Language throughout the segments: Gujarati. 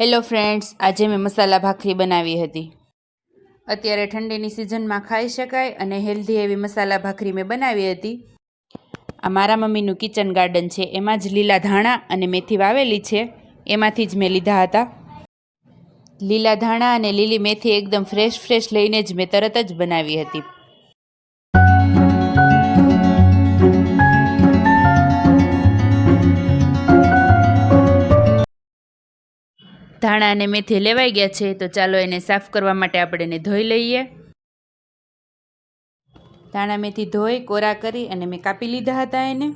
હેલો ફ્રેન્ડ્સ આજે મેં મસાલા ભાખરી બનાવી હતી. અત્યારે ઠંડીની સિઝનમાં ખાઈ શકાય અને હેલ્ધી એવી મસાલા ભાખરી મેં બનાવી હતી. આ મારા મમ્મીનું કિચન ગાર્ડન છે. એમાં જ લીલા ધાણા અને મેથી વાવેલી છે. એમાંથી જ મેં લીધા હતા. લીલા ધાણા અને લીલી મેથી એકદમ ફ્રેશ ફ્રેશ લઈને જ મેં તરત જ બનાવી હતી. ધાણા અને મેથી લેવાઈ ગયા છે, તો ચાલો એને સાફ કરવા માટે આપણે એને ધોઈ લઈએ. ધાણા મેથી ધોઈ, કોરા કરી અને મેં કાપી લીધા હતા એને.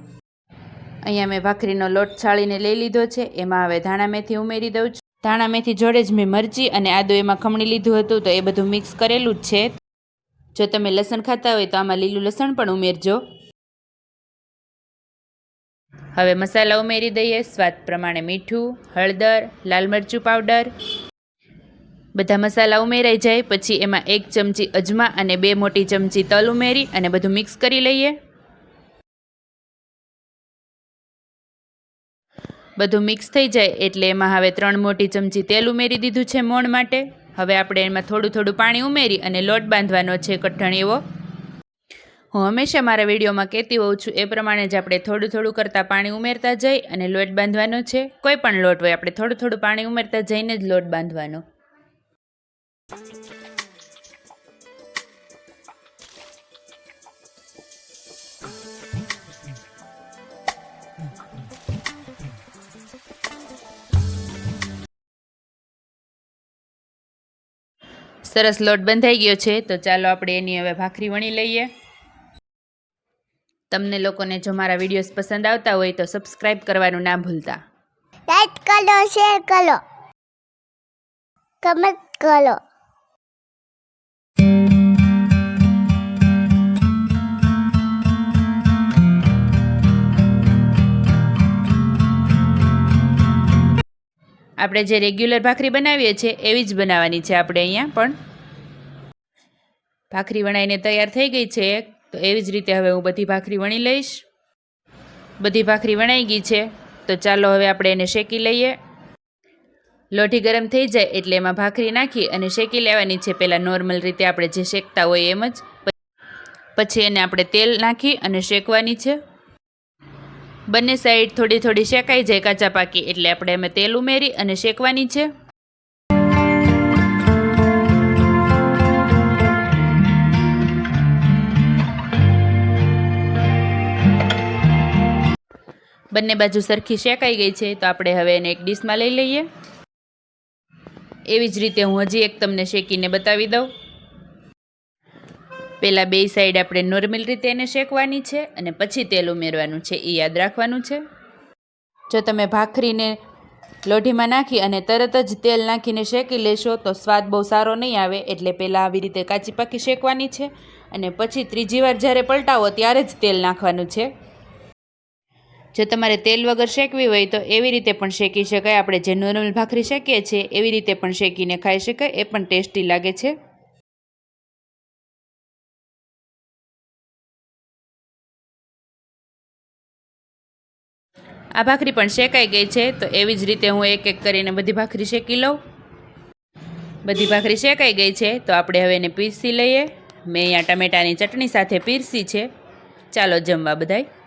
અહીંયા મેં ભાખરીનો લોટ છાળીને લઈ લીધો છે, એમાં હવે ધાણા મેથી ઉમેરી દઉં છું. ધાણા મેથી જોડે જ મેં મરચી અને આદુ એમાં ખમણી લીધું હતું, તો એ બધું મિક્સ કરેલું જ છે. જો તમે લસણ ખાતા હોય તો આમાં લીલું લસણ પણ ઉમેરજો. હવે મસાલા ઉમેરી દઈએ. સ્વાદ પ્રમાણે મીઠું, હળદર, લાલ મરચું પાવડર. બધા મસાલા ઉમેરાઈ જાય. પછી એમાં એક ચમચી અજમા અને બે મોટી ચમચી તલ ઉમેરી અને બધું મિક્સ કરી લઈએ. બધું મિક્સ થઈ જાય એટલે એમાં હવે ત્રણ મોટી ચમચી તેલ ઉમેરી દીધું છે મોણ માટે. હવે આપણે એમાં થોડું થોડું પાણી ઉમેરી અને લોટ બાંધવાનો છે કઠણ એવો. હું હંમેશા મારા વિડીયોમાં કહેતી હોઉં છું, એ પ્રમાણે જ આપણે થોડું થોડું કરતાં પાણી ઉમેરતા જઈ અને લોટ બાંધવાનો છે. કોઈ પણ લોટ હોય, આપણે થોડું થોડું પાણી ઉમેરતા જઈને જ લોટ બાંધવાનો. સરસ લોટ બંધાઈ ગયો છે, તો ચાલો આપણે એની હવે ભાખરી વણી લઈએ. તમને લોકોને જો મારા વિડીયોઝ પસંદ આવતા હોય તો સબસ્ક્રાઇબ કરવાનું ના ભૂલતા. લાઈક કરો શેર કરો. કમેન્ટ કરો. આપણે જે રેગ્યુલર ભાખરી બનાવીએ છીએ એવી જ બનાવવાની છે આપણે અહીંયા પણ. ભાખરી બનાવીને તૈયાર થઈ ગઈ છે તો એવી જ રીતે હવે હું બધી ભાખરી વણી લઈશ. બધી ભાખરી વણાઈ ગઈ છે, તો ચાલો હવે આપણે એને શેકી લઈએ. લોઢી ગરમ થઈ જાય એટલે એમાં ભાખરી નાખી અને શેકી લેવાની છે. પહેલાં નોર્મલ રીતે આપણે જે શેકતા હોય એમ જ. પછી એને આપણે તેલ નાખી અને શેકવાની છે. બંને સાઈડ થોડી થોડી શેકાઈ જાય કાચા પાકી એટલે આપણે એમાં તેલ ઉમેરી અને શેકવાની છે. બંને બાજુ સરખી શેકાઈ ગઈ છે, તો આપણે હવે એને એક ડીશમાં લઈ લઈએ. એવી જ રીતે હું હજી એક તમને શેકીને બતાવી દઉં. પહેલાં બે સાઈડ આપણે નોર્મલ રીતે એને શેકવાની છે અને પછી તેલ ઉમેરવાનું છે એ યાદ રાખવાનું છે. જો તમે ભાખરીને લોઢીમાં નાખી અને તરત જ તેલ નાખીને શેકી લેશો, તો સ્વાદ બહુ સારો નહીં આવે, એટલે પહેલાં આવી રીતે કાચી પાકી શેકવાની છે અને પછી ત્રીજી વાર જ્યારે પલટાવો ત્યારે જ તેલ નાખવાનું છે. જો તમારે તેલ વગર શેકવી હોય તો એવી રીતે પણ શેકી શકાય. આપણે જે નોર્મલ ભાખરી શેકીએ છીએ, એવી રીતે પણ શેકીને ખાઈ શકાય. એ પણ ટેસ્ટી લાગે છે. આ ભાખરી પણ શેકાઈ ગઈ છે, તો એવી જ રીતે હું એક એક કરીને બધી ભાખરી શેકી લઉં. બધી ભાખરી શેકાઈ ગઈ છે, તો આપણે હવે એને પીરસી લઈએ. મેં અહીંયા ટમેટાની ચટણી સાથે પીરસી છે. ચાલો જમવા બધાય.